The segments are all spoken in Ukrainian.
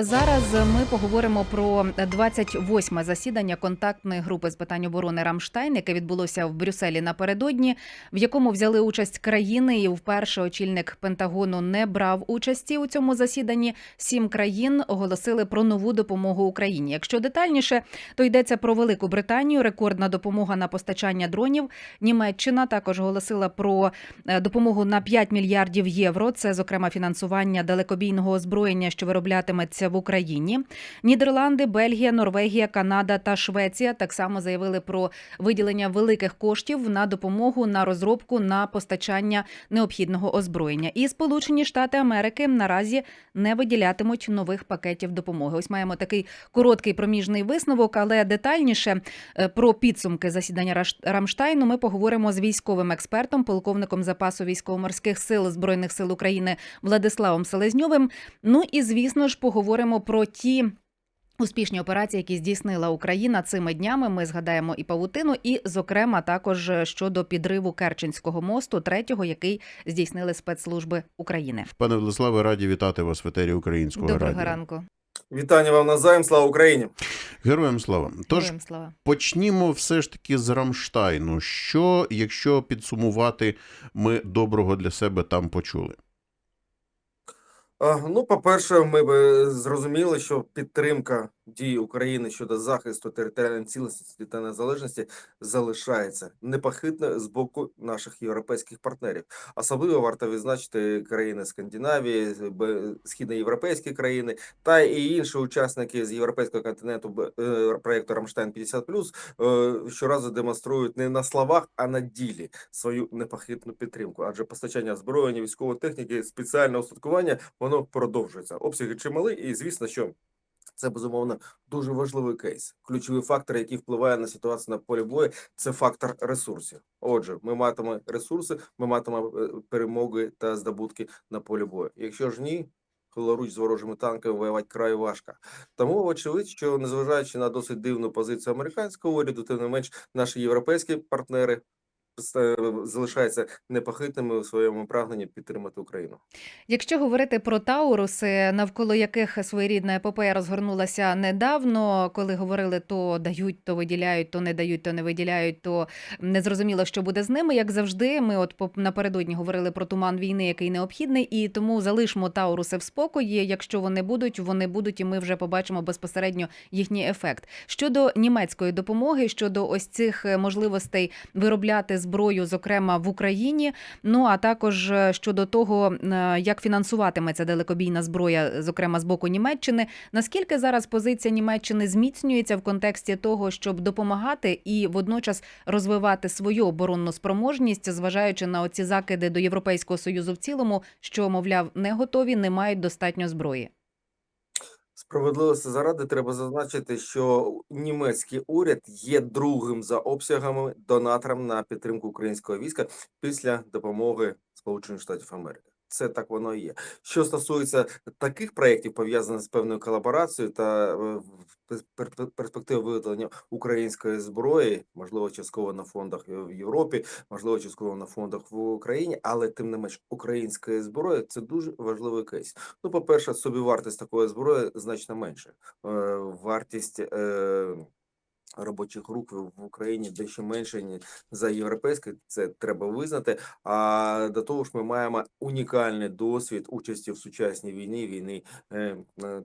Зараз ми поговоримо про 28-ме засідання контактної групи з питань оборони Рамштайн, яке відбулося в Брюсселі напередодні, в якому взяли участь країни, і вперше очільник Пентагону не брав участі у цьому засіданні. Сім країн оголосили про нову допомогу Україні. Якщо детальніше, то йдеться про Велику Британію, рекордна допомога на постачання дронів. Німеччина також оголосила про е, допомогу на 5 мільярдів євро. Це зокрема фінансування далекобійного озброєння, що вироблятиметься в Україні. Нідерланди, Бельгія, Норвегія, Канада та Швеція так само заявили про виділення великих коштів на допомогу на розробку на постачання необхідного озброєння. І Сполучені Штати Америки наразі не виділятимуть нових пакетів допомоги. Ось маємо такий короткий проміжний висновок, але детальніше е, про підсумки засідання Рамштайну ми поговоримо з військовим експертом, полковником запасу військово-морських сил збройних сил України Владиславом Селезньовим. Ну і звісно ж поговоримо про ті. Успішні операції, які здійснила Україна цими днями, ми згадаємо і павутину, і, зокрема, також щодо підриву Керченського мосту, третього, який здійснили спецслужби України. Пане Владиславе, раді вітати вас в етері українського Доброго радіо. ранку, Вітання вам навзаєм, слава Україні! Героям слава. Тож Героям слава. почнімо все ж таки з Рамштайну. Що, якщо підсумувати, ми доброго для себе там почули? А, Ну, по-перше, ми б зрозуміли, що підтримка дій України щодо захисту територіальної цілісності та незалежності залишається непохитною з боку наших європейських партнерів. Особливо варто відзначити країни Скандинавії, східноєвропейські країни та і інші учасники з європейського континенту е, проекту Рамштайн 50+, е, щоразу демонструють не на словах, а на ділі свою непохитну підтримку. Адже постачання озброєння, військової техніки, спеціального устаткування воно продовжується. Обсяги чимали, і звісно, що це безумовно дуже важливий кейс. Ключовий фактор, який впливає на ситуацію на полі бою, це фактор ресурсів. Отже, ми матимемо ресурси, ми матимемо е, перемоги та здобутки на полі бою. Якщо ж ні. Лоруч з ворожими танками воювати край важко. Тому очевидь, що незважаючи на досить дивну позицію американського уряду, тим не менш наші європейські партнери е, залишаються непохитними у своєму прагненні підтримати Україну. Якщо говорити про Тауруси, навколо яких своєрідна епопея розгорнулася недавно, коли говорили, то дають, то виділяють, то не дають, то не виділяють, то не зрозуміло, що буде з ними. Як завжди, ми от напередодні говорили про туман війни, який необхідний, і тому залишмо Тауруси в спокої. Якщо вони будуть, вони будуть, і ми вже побачимо безпосередньо їхній ефект. Щодо німецької допомоги, щодо ось цих е, можливостей виробляти зброю, зокрема в Україні. Ну а також е, щодо того, е, як фінансуватиметься далекобійна зброя, зокрема з боку Німеччини. Наскільки зараз позиція Німеччини зміцнюється в контексті того, щоб допомагати і водночас розвивати свою оборонну спроможність, зважаючи на оці закиди до Європейського союзу в цілому, що мовляв не готові, не мають достатньо зброї. Справедливості заради треба зазначити, що німецький уряд є другим за обсягами донатором на підтримку українського війська після допомоги Сполучених Штатів Америки. Це так воно і є. Що стосується таких проєктів, пов'язаних з певною колаборацією та е, перспективи виготовлення української зброї, можливо, частково на фондах в Європі, можливо, частково на фондах в Україні, але тим не менш української зброї це дуже важливий кейс. Ну, по-перше, собівартість такої зброї значно менше. Е, Вартість е, робочих рук в Україні дещо менше ніж за європейський, це треба визнати. А до того ж, ми маємо унікальний досвід участі в сучасній війні, війни, е, е,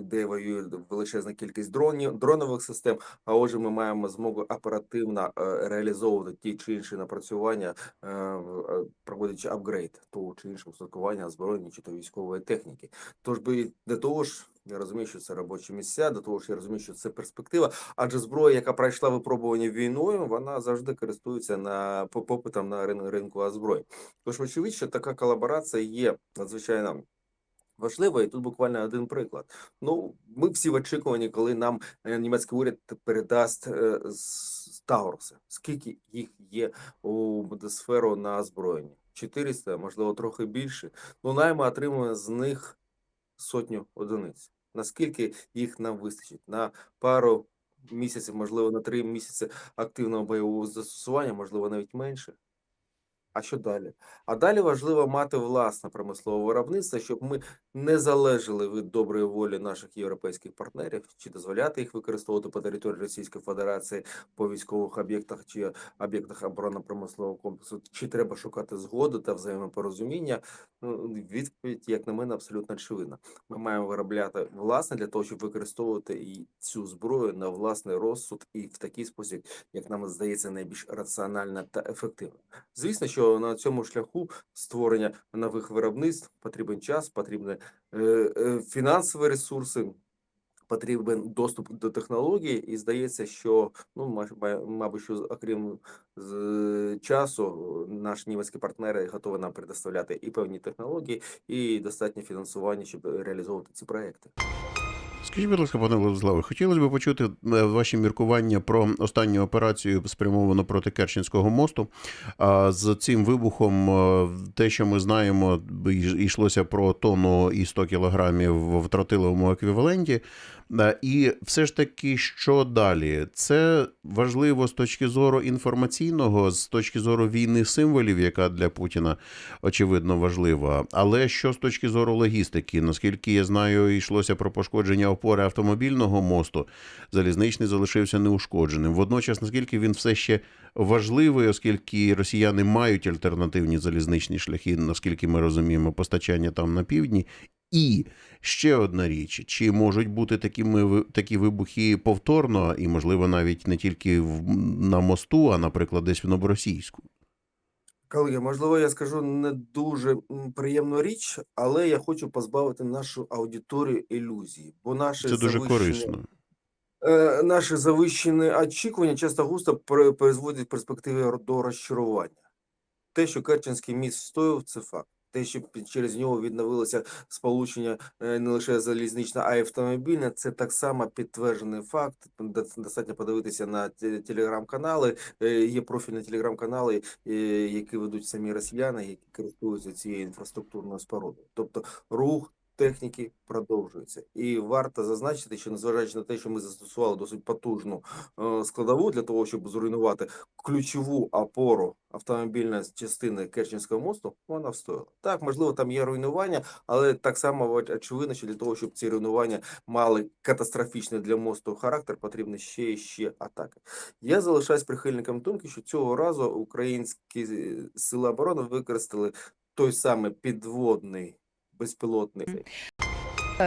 де воює величезна кількість дронів, дронових систем. А отже, ми маємо змогу оперативно е, реалізовувати ті чи інші напрацювання, проводячи апгрейд того чи іншого устаткування озброєння чи то військової техніки. Тож би для того ж. Я розумію, що це робочі місця, до того ж я розумію, що це перспектива. Адже зброя, яка пройшла випробування війною, вона завжди користується на по- попитом на ринку озброєнь. Тож, очевидь, що така колаборація є надзвичайно важлива, і тут буквально один приклад. Ну, ми всі в очікуванні, коли нам е, німецький уряд передасть е, Тауруси. Скільки їх є у Будесферу на озброєнні? 400, можливо, трохи більше. Ну, найма отримує з них сотню одиниць. Наскільки їх нам вистачить? На пару місяців, можливо, на три місяці активного бойового застосування, можливо, навіть менше. А що далі? А далі важливо мати власне промислове виробництво, щоб ми не залежали від доброї волі наших європейських партнерів, чи дозволяти їх використовувати по території Російської Федерації по військових об'єктах чи об'єктах оборонно-промислового комплексу, чи треба шукати згоду та взаємопорозуміння. Ну, відповідь, як на мене, абсолютно очевидна. Ми маємо виробляти власне для того, щоб використовувати і цю зброю на власний розсуд і в такий спосіб, як нам здається, найбільш раціонально та ефективно. Звісно, що на цьому шляху створення нових виробництв потрібен час, потрібні е, е, фінансові ресурси. Потрібен доступ до технологій, і здається, що ну ма- ма- мабуть, що окрім з часу, наші німецькі партнери готові нам предоставляти і певні технології, і достатнє фінансування, щоб реалізовувати ці проекти. Скажіть, будь ласка, пане Владиславе, хотілося б почути е, ваші міркування про останню операцію, спрямовану проти Керченського мосту. А з цим вибухом, е, те, що ми знаємо, йшлося про тонну і 100 кілограмів в тротиловому еквіваленті. Е, І все ж таки, що далі? Це важливо з точки зору інформаційного, з точки зору війни символів, яка для Путіна очевидно важлива. Але що з точки зору логістики? Наскільки я знаю, йшлося про пошкодження опори автомобільного мосту, залізничний залишився неушкодженим. Водночас, наскільки він все ще важливий, оскільки росіяни мають альтернативні залізничні шляхи, наскільки ми розуміємо, постачання там на півдні. І ще одна річ: чи можуть бути ви- такі вибухи повторно, і можливо навіть не тільки в, на мосту, а наприклад, десь в Новоросійську? Колеги, можливо, я скажу не дуже приємну річ, але я хочу позбавити нашу аудиторію ілюзій, бо наші Це дуже корисно. Е, наші завищені очікування часто густо призводять в перспективі до розчарування. Те, що Керченський міст встояв, це факт. Те, що через нього відновилося сполучення е, не лише залізничне, а й автомобільне, це так само підтверджений факт. До- Достатньо подивитися на телеграм-канали. Е, Є профільні телеграм-канали, е, які ведуть самі росіяни, які користуються цією інфраструктурною спорудою. Тобто рух техніки продовжується. І варто зазначити, що незважаючи на те, що ми застосували досить потужну е, складову для того, щоб зруйнувати ключову опору автомобільної частини Керченського мосту, вона встояла. Так, можливо, там є руйнування, але так само оч- очевидно, що для того, щоб ці руйнування мали катастрофічний для мосту характер, потрібні ще і ще атаки. Я залишаюсь прихильником думки, що цього разу українські сили оборони використали той самий підводний безпілотний. Е,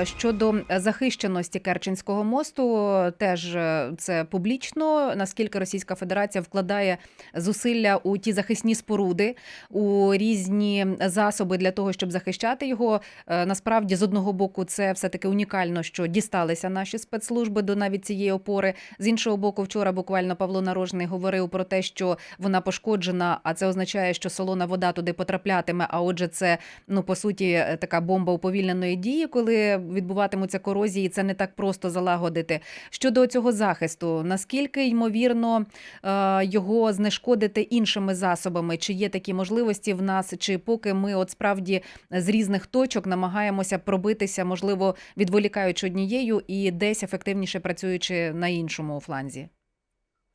Щодо захищеності Керченського мосту, теж е, це публічно. Наскільки Російська Федерація вкладає зусилля у ті захисні споруди, у різні засоби для того, щоб захищати його. Е, Насправді, з одного боку, це все таки унікально, що дісталися наші спецслужби до навіть цієї опори. З іншого боку, вчора буквально Павло Нарожний говорив про те, що вона пошкоджена, а це означає, що солона вода туди потраплятиме. А отже, це ну по суті е, така бомба уповільненої дії, коли відбуватимуться корозії. Це не так просто залагодити. Щодо цього захисту, наскільки ймовірно е, його знешкодити іншими засобами? Чи є такі можливості в нас, чи поки ми от справді з різних точок намагаємося пробитися, можливо, відволікаючи однією і десь ефективніше працюючи на іншому фланзі?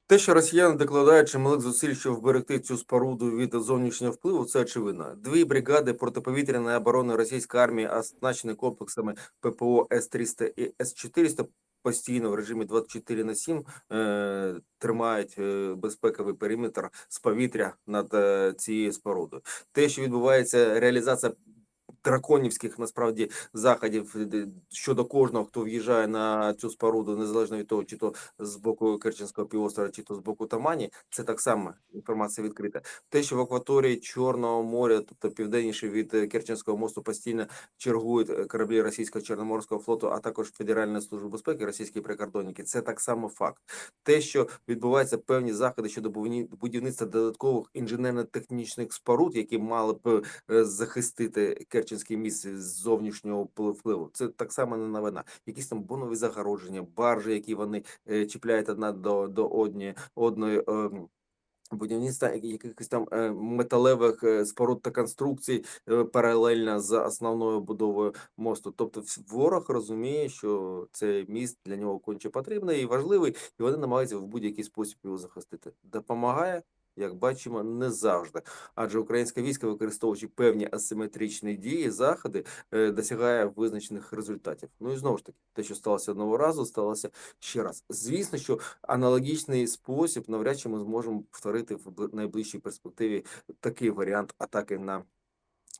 Те, що росіяни докладають чималих зусиль, щоб вберегти цю споруду від зовнішнього впливу, це очевидно. Дві бригади протиповітряної оборони російської армії, оснащені комплексами ППО С-300 і С-400, постійно в режимі 24 на 7 е, тримають е, безпековий периметр з повітря над е, цією спорудою. Те, що відбувається реалізація драконівських насправді заходів е, щодо кожного, хто в'їжджає на цю споруду, незалежно від того, чи то з боку Керченського півострова, чи то з боку Тамані, це так само інформація відкрита. Те, що в акваторії Чорного моря, тобто південніше від е, Керченського мосту, постійно чергують е, кораблі російського чорноморського флоту, а також Федеральної служби безпеки, російські прикордонники, це так само факт. Те, що відбуваються певні заходи щодо будівництва додаткових інженерно-технічних споруд, які мали б захистити Керченський міст з зовнішнього впливу. Це так само не новина. Якісь там бонові загородження, баржі, які вони е, чіпляють одна до, до одні, одної. ем, Будівництва якихось там е, металевих е, споруд та конструкцій паралельно з основною будовою мосту. Тобто ворог розуміє, що цей міст для нього конче потрібний і важливий, і вони намагаються в будь-який спосіб його захистити. Допомагає як бачимо, не завжди. Адже українське військо, використовуючи певні асиметричні дії, заходи, е, досягає визначених результатів. Ну і знову ж таки, те, що сталося одного разу, сталося ще раз. Звісно, що аналогічний спосіб навряд чи ми зможемо повторити в найближчій перспективі такий варіант атаки на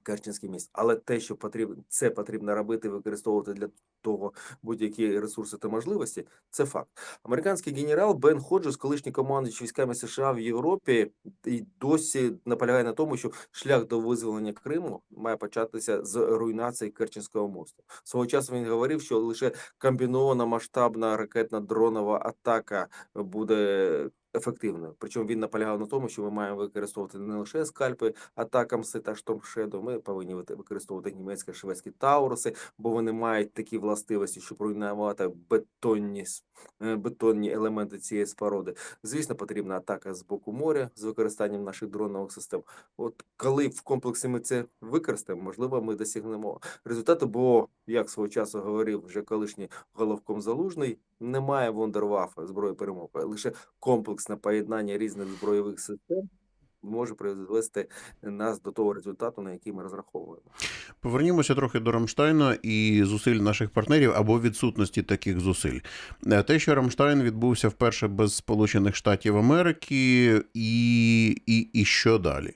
Керченський міст. Але те, що потрібно, це потрібно робити, використовувати для того будь-які ресурси та можливості, це факт. Американський генерал Бен Ходжес, колишній командуючий військами США в Європі, і досі наполягає на тому, що шлях до визволення Криму має початися з руйнації Керченського мосту. Свого часу він говорив, що лише комбінована масштабна ракетна дронова атака буде ефективною. Причому він наполягав на тому, що ми маємо використовувати не лише скальпи атакамси та штормшеду, ми повинні використовувати німецькі шведські тауруси, бо вони мають такі властивості, щоб руйнувати бетонні, е, бетонні елементи цієї споруди. Звісно, потрібна атака з боку моря з використанням наших дронових систем. От коли в комплексі ми це використаємо, можливо, ми досягнемо результату, бо як свого часу говорив вже колишній головком залужний, немає вундервафа зброї перемоги, лише комплексне поєднання різних збройових систем може призвести нас до того результату, на який ми розраховуємо. Повернімося трохи до Рамштайна і зусиль наших партнерів або відсутності таких зусиль. Е, Те, що Рамштайн відбувся вперше без Сполучених Штатів Америки, і, і, і що далі?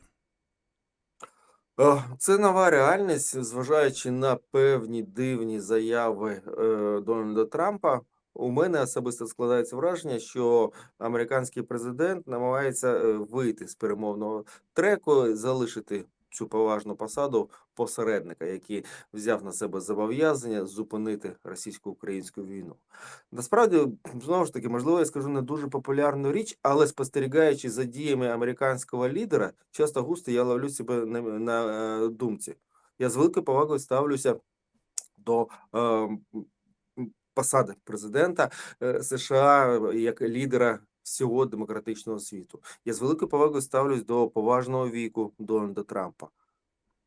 Е, Це нова реальність, зважаючи на певні дивні заяви е, Дональда Трампа. У мене особисто складається враження, що американський президент намагається е, вийти з перемовного треку, залишити цю поважну посаду посередника, який взяв на себе зобов'язання зупинити російсько-українську війну. Насправді, знову ж таки, можливо, я скажу не дуже популярну річ, але спостерігаючи за діями американського лідера, часто густо я ловлю себе на, е, думці. Я з великою повагою ставлюся до е, посади президента е, США як лідера всього демократичного світу. Я з великою повагою ставлюсь до поважного віку Дональда Трампа.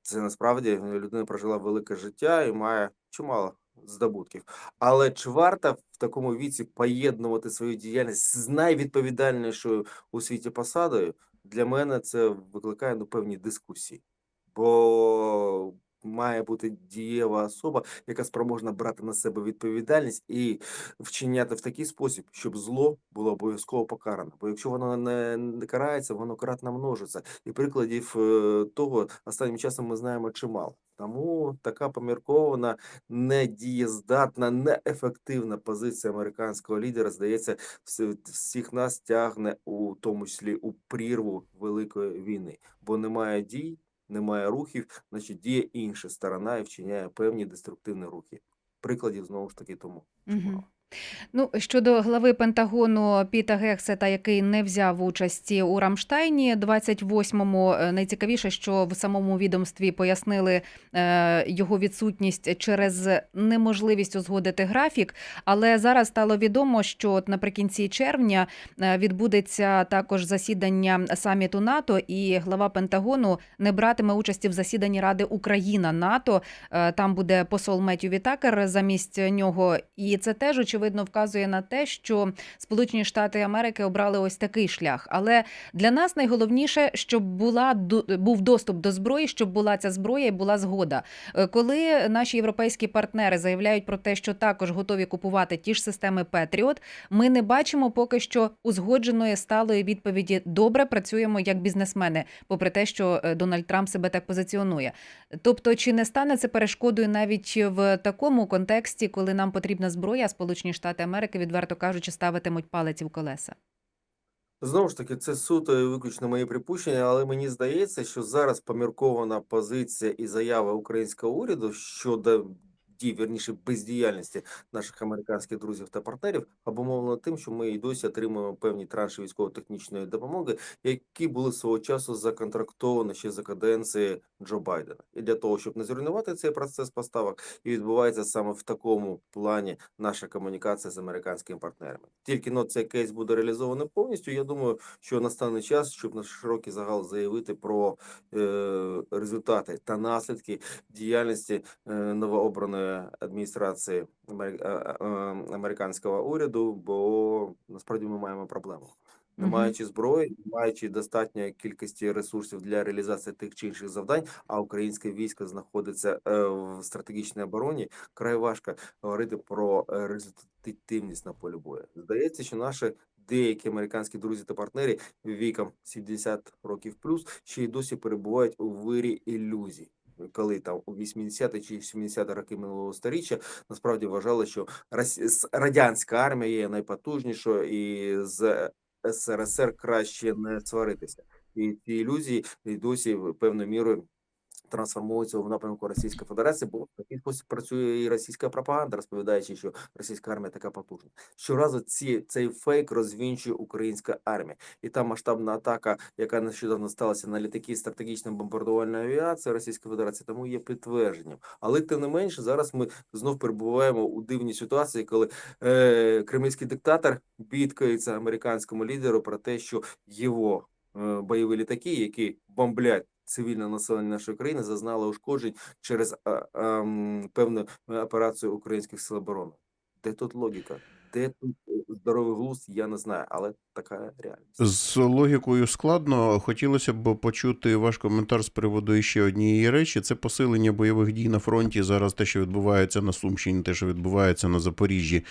Це насправді людина прожила велике життя і має чимало здобутків. Але чи варто в такому віці поєднувати свою діяльність з найвідповідальнішою у світі посадою? Для мене це викликає ну, певні дискусії, бо має бути дієва особа, яка спроможна брати на себе відповідальність і вчиняти в такий спосіб, щоб зло було обов'язково покарано. Бо якщо воно не, карається, воно кратно множиться. І прикладів е, того останнім часом ми знаємо чимало. Тому така поміркована, недієздатна, неефективна позиція американського лідера, здається, всі- всіх нас тягне у тому числі у прірву великої війни, бо немає дій, немає рухів, значить діє інша сторона і вчиняє певні деструктивні рухи. Прикладів знову ж таки тому. Мгм. Ну, щодо глави Пентагону Піта Гексета, який не взяв участі у Рамштайні 28-му, е, найцікавіше, що в самому відомстві пояснили е, його відсутність через неможливість узгодити графік. Але зараз стало відомо, що от наприкінці червня е, відбудеться також засідання саміту НАТО, і глава Пентагону не братиме участі в засіданні Ради Україна НАТО. Там буде посол Меттю Вітакер замість нього, і це теж очевидно вказує на те, що Сполучені Штати Америки обрали ось такий шлях. Але для нас найголовніше, щоб була був доступ до зброї, щоб була ця зброя і була згода. Е, Коли наші європейські партнери заявляють про те, що також готові купувати ті ж системи Петріот, ми не бачимо поки що узгодженої сталої відповіді. Добре працюємо як бізнесмени, попри те, що е, Дональд Трамп себе так позиціонує. Тобто, чи не стане це перешкодою навіть в такому контексті, коли нам потрібна зброя, а Сполучені Штати Америки, відверто кажучи, ставитимуть палиці в колеса? Знову ж таки, це суто виключно мої припущення, але мені здається, що зараз поміркована позиція і заява українського уряду щодо дій, вірніше, бездіяльності наших американських друзів та партнерів обумовлено тим, що ми і досі отримуємо певні транші військово-технічної допомоги, які були свого часу законтрактовані ще за каденції Джо Байдена. І для того, щоб не зруйнувати цей процес поставок, і відбувається саме в такому плані наша комунікація з американськими партнерами. Тільки но цей кейс буде реалізований повністю. Я думаю, що настане час, щоб на широкий загал заявити про е, результати та наслідки діяльності е, новообраної адміністрації е, е, е, американського уряду, бо насправді ми маємо проблему. не маючи зброї, не маючи достатньої кількості ресурсів для реалізації тих чи інших завдань, а українське військо знаходиться е, в стратегічній обороні, край важко говорити про результативність на полі бою. Здається, що наші деякі американські друзі та партнери віком 70 років плюс ще й досі перебувають у вирі ілюзій. Коли там у 80 чи 70 роки минулого сторіччя насправді вважали, що радянська армія є найпотужнішою і з СРСР краще не сваритися. І ці ілюзії і досі певною мірою трансформуються в напрямку Російської Федерації, бо такий спосіб працює і російська пропаганда, розповідаючи, що російська армія така потужна. Щоразу ці цей фейк розвінчує українська армія, і та масштабна атака, яка нещодавно сталася на літаки стратегічної бомбардувальної авіації Російської Федерації, тому є підтвердженням. Але тим не менше, зараз ми знов перебуваємо у дивній ситуації, коли е, кремлівський диктатор бідкається американському лідеру про те, що його бойові літаки, які бомблять цивільне населення нашої країни, зазнали ушкоджень через а, а, певну операцію українських сил оборони. Де тут логіка? Де тут е, здоровий глузд, я не знаю, але така реальність. З логікою складно. Хотілося б почути ваш коментар з приводу ще однієї речі: це посилення бойових дій на фронті. Зараз те, що відбувається на Сумщині, те, що відбувається на Запоріжжі,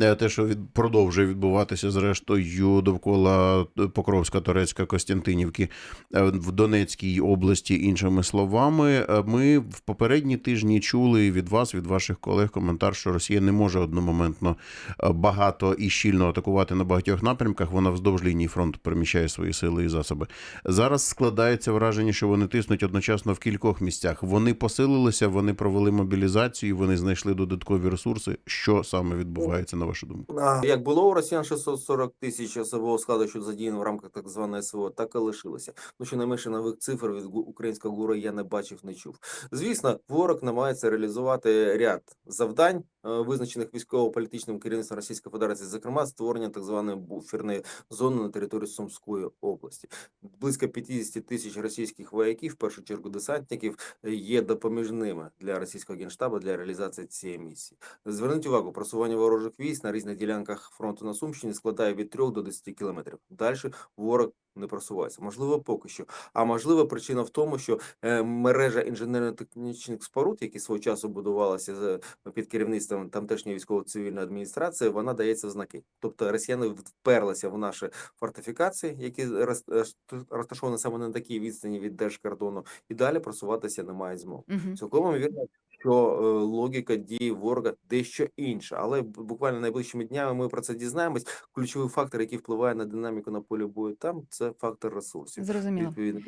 е, те, що від... продовжує відбуватися зрештою довкола Покровська, Торецька, Костянтинівки е, в Донецькій області, іншими словами. Е, Ми в попередні тижні чули від вас, від ваших колег, коментар, що Росія не може одномоментно е, багато і щільно атакувати на багатьох напрямках. Вона вздовж лінії фронту переміщає свої сили і засоби. Зараз складається враження, що вони тиснуть одночасно в кількох місцях. Вони посилилися, вони провели мобілізацію, вони знайшли додаткові ресурси. Що саме відбувається на вашу думку? Як було у росіян 640 тисяч особового складу, що задіяно в рамках так званої СВО, так і лишилося. Ну щонайменше нових цифр від українського ГУРу я не бачив, не чув. Звісно, ворог намагається реалізувати ряд завдань, визначених військово-політичним керівництвом Російської Федерації, зокрема створення так званої буферної зони на території Сумської області. Близько 50 тисяч російських вояків, в першу чергу десантників, є допоміжними для російського генштабу для реалізації цієї місії. Зверніть увагу, просування ворожих військ на різних ділянках фронту на Сумщині складає від 3 до 10 кілометрів. Далі ворог не просувається. Можливо, поки що. А можливо, причина в тому, що е, мережа інженерно-технічних споруд, які свого часу будувалися з- під керівництвом тамтешньої військово-цивільної адміністрації, вона дається в знаки. Тобто росіяни вперлися в наші фортифікації, які роз- роз- розташовані саме на такій відстані від держкордону, і далі просуватися не мають змоги. Мгм. Цілком ймовірно, що е, логіка дії ворога дещо інша, але буквально найближчими днями ми про це дізнаємось. Ключовий фактор, який впливає на динаміку на полі бою, там це фактор ресурсів. Зрозуміло. Відповідно,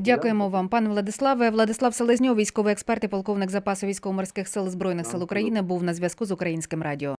Дякуємо вам, пане Владиславе. Владислав Селезньов, військовий експерт і полковник запасу військово-морських сил збройних сил України, був на зв'язку з українським радіо.